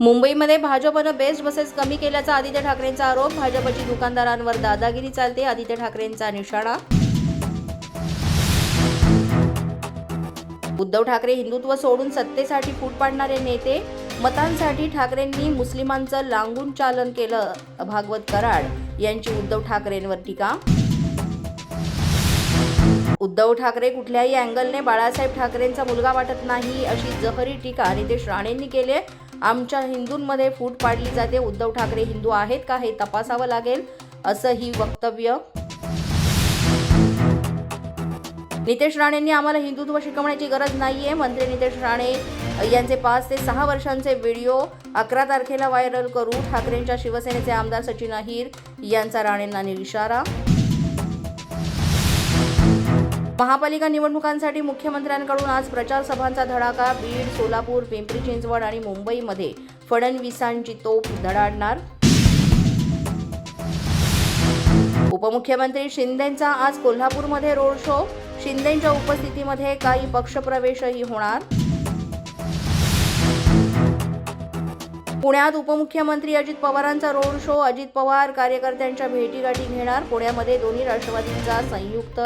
मुंबईमध्ये भाजपनं best buses कमी केल्याचा आदित्य ठाकरेंचा आरोप. भाजपची दुकानदारांवर दादागिरी चालते आदित्य ठाकरेंचा निशाणा. उद्धव ठाकरे हिंदुत्व सोडून सत्तेसाठी फूट पाडणारे नेते मतांसाठी ठाकरेंनी मुस्लिमांचं लांगून चालन केलं भागवत कराड यांची उद्धव ठाकरेंवर टीका. उद्धव ठाकरे कुठल्याही अँगलने बाळासाहेब ठाकरेंचा मुलगा वाटत नाही अशी जहरी टीका नितेश राणेंनी केली आहे. आमच्या हिंदूंमध्ये फूट पाडली जाते. उद्धव ठाकरे हिंदू आहेत का हे तपासावं लागेल असं ही वक्तव्य. नितेश राणेंनी आम्हाला हिंदुत्व शिकवण्याची गरज नाही आहे मंत्री नितेश राणे यांचे पाच ते सहा वर्षांचे व्हिडिओ अकरा तारखेला व्हायरल करू. ठाकरेंच्या शिवसेनेचे आमदार सचिन अहिर यांचा राणेंना इशारा महापालिका निवडणुकांसाठी मुख्यमंत्र्यांकडून आज प्रचार सभांचा धडाका. बीड सोलापूर पिंपरी चिंचवड आणि मुंबईमध्ये फडणवीसांची तोफ धडाडणार. उपमुख्यमंत्री शिंदेंचा आज कोल्हापूरमध्ये रोड शो. शिंदेंच्या उपस्थितीमध्ये काही पक्षप्रवेशही होणार. पुण्यात उपमुख्यमंत्री अजित पवारांचा रोड शो. अजित पवार कार्यकर्त्यांच्या भेटीगाठी घेणार. पुण्यामध्ये दोन्ही राष्ट्रवादींचा संयुक्त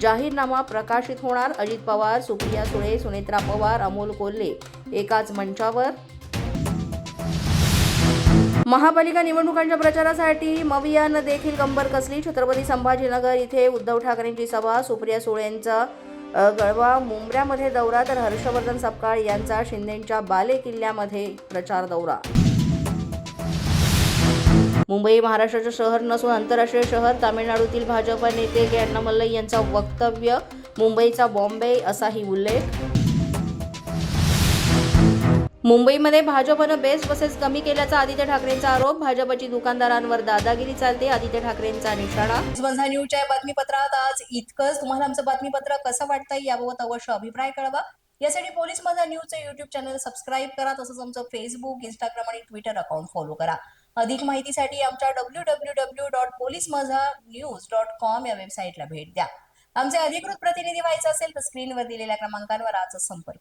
जाहीरनामा प्रकाशित होणार. अजित पवार सुप्रिया सुळे सुनेत्रा पवार अमोल कोल्हे एकाच मंचावर. महापालिका निवडणुकांच्या प्रचारासाठी मवियानं देखील कंबर कसली? छत्रपती संभाजीनगर इथे उद्धव ठाकरेंची सभा. सुप्रिया सुळेंचा गळवा मुंबऱ्यामध्ये दौरा तर हर्षवर्धन सपकाळ यांचा शिंदेंच्या बाले किल्ल्यामध्ये प्रचार दौरा. मुंबई महाराष्ट्राचं शहर नसून आंतरराष्ट्रीय शहर तामिळनाडूतील भाजप नेते के अण्णामल्लई यांचा वक्तव्य मुंबईचा बॉम्बे असाही उल्लेख. मुंबईमध्ये भाजपनं बेस्ट बसेस कमी केल्याचा आदित्य ठाकरेंचा आरोप. भाजपची दुकानदारांवर दादागिरी चालते आदित्य ठाकरेंचा निशाणा. माझा न्यूजच्या बातमीपत्रात आज इतकंच. तुम्हाला आमचं बातमीपत्र कसं वाटतंय याबाबत अवश्य अभिप्राय कळवा. यासाठी पोलीस माझा न्यूजचं युट्यूब चॅनल सबस्क्राईब करा तसंच आमचं फेसबुक इंस्टाग्राम आणि ट्विटर अकाउंट फॉलो करा. अधिक माहितीसाठी आमच्या W W W dot police Majha news dot com या वेबसाईटला भेट द्या. आमचे अधिकृत प्रतिनिधी व्हायचं असेल तर स्क्रीनवर दिलेल्या क्रमांकांवर आजच संपर्क